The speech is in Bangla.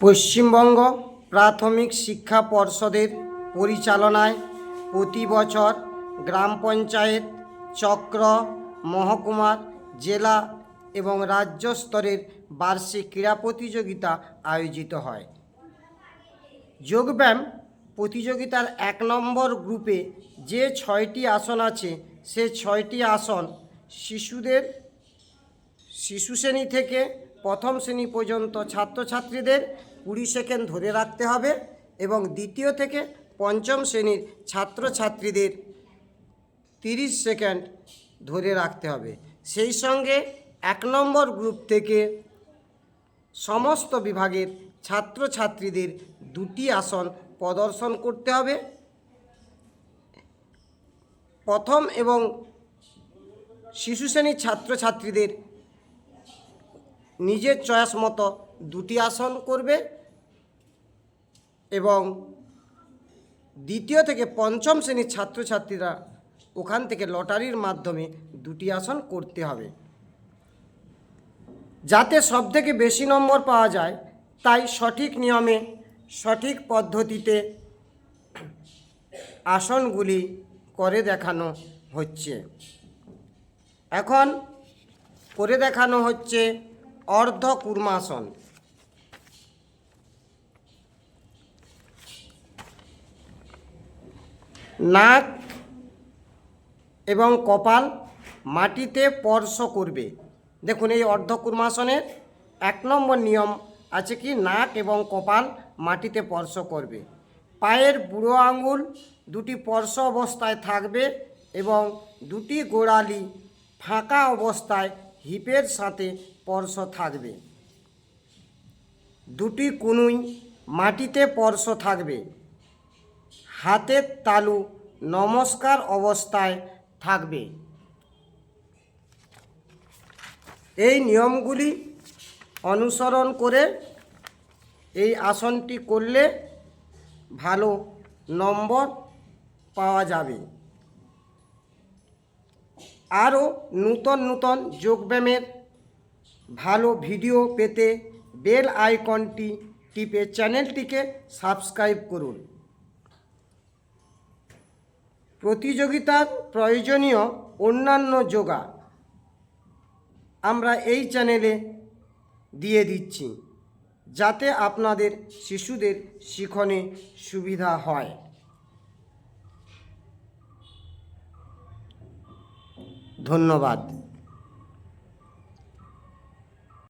পশ্চিমবঙ্গ প্রাথমিক শিক্ষা পর্ষদের পরিচালনায় প্রতি বছর গ্রাম পঞ্চায়েত চক্র, মহকুমার, জেলা এবং রাজ্য স্তরের বার্ষিক ক্রীড়া প্রতিযোগিতা আয়োজিত হয়। যোগব্যায়াম প্রতিযোগিতার এক নম্বর গ্রুপে যে ছয়টি আসন আছে, সে ছয়টি আসন শিশুদের, শিশু শ্রেণি থেকে প্রথম শ্রেণি পর্যন্ত ছাত্রছাত্রীদের কুড়ি সেকেন্ড ধরে রাখতে হবে এবং দ্বিতীয় থেকে পঞ্চম শ্রেণির ছাত্রছাত্রীদের তিরিশ সেকেন্ড ধরে রাখতে হবে। সেই সঙ্গে এক নম্বর গ্রুপ থেকে সমস্ত বিভাগের ছাত্রছাত্রীদের দুটি আসন প্রদর্শন করতে হবে। প্রথম এবং শিশু শ্রেণির ছাত্রছাত্রীদের নিজের চয়েস মতো দুটি আসন করবে এবং দ্বিতীয় থেকে পঞ্চম শ্রেণির ছাত্রছাত্রীরা ওখান থেকে লটারির মাধ্যমে দুটি আসন করতে হবে। যাতে সব থেকে বেশি নম্বর পাওয়া যায়, তাই সঠিক নিয়মে, সঠিক পদ্ধতিতে আসনগুলি করে দেখানো হচ্ছে। এখন করে দেখানো হচ্ছে অর্ধ কুর্মাসন। নাক এবং কপাল মাটিতে স্পর্শ করবে। দেখুন, এই অর্ধকুর্মাসনের এক নম্বর নিয়ম আছে কি? নাক এবং কপাল মাটিতে স্পর্শ করবে। পায়ের বুড়ো আঙুল দুটি স্পর্শ অবস্থায় থাকবে এবং দুটি গোড়ালি ফাঁকা অবস্থায় হিপের সাথে স্পর্শ থাকবে। দুটি কুনুই মাটিতে স্পর্শ থাকবে। হাতের তালু নমস্কার অবস্থায় থাকবে। এই নিয়মগুলি অনুসরণ করে এই আসনটি করলে ভালো নম্বর পাওয়া যাবে। আরও নূতন নূতন যোগব্যায়ামের ভালো ভিডিও পেতে বেল আইকনটি টিপে চ্যানেলটিকে সাবস্ক্রাইব করুন। প্রতিযোগিতার প্রয়োজনীয় অন্যান্য যোগা আমরা এই চ্যানেলে দিয়ে দিচ্ছি, যাতে আপনাদের শিশুদের শিখনে সুবিধা হয়। ধন্যবাদ।